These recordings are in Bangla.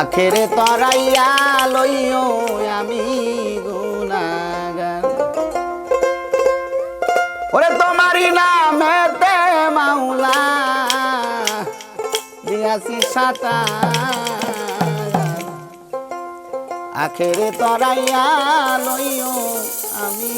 আখেরে তরাইয়া লইও আমি গুনাগার ওরে তোমারই নামেতে মাওলা, দিয়াছি সাতা আখেরে তরাইয়া লইও আমি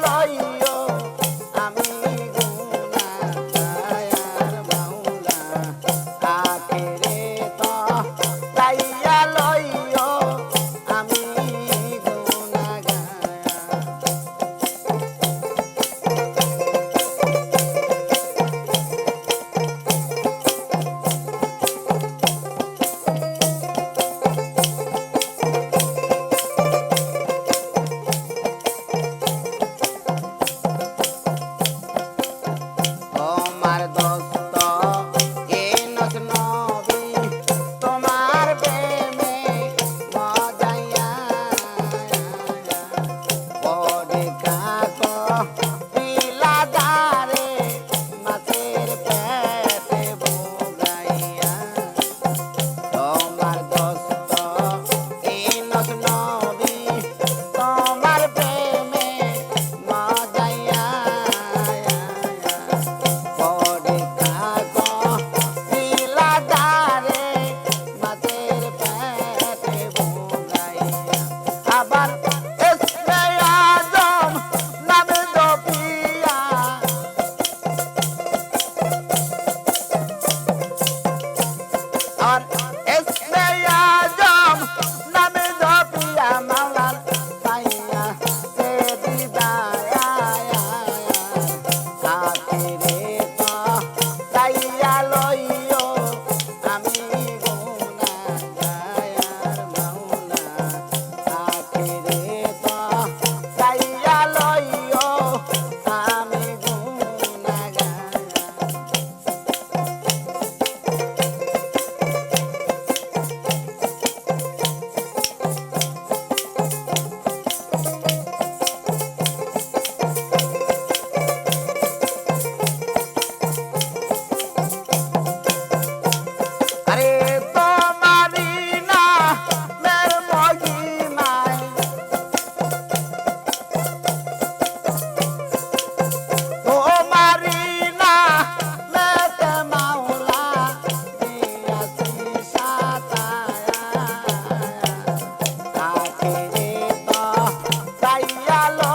来。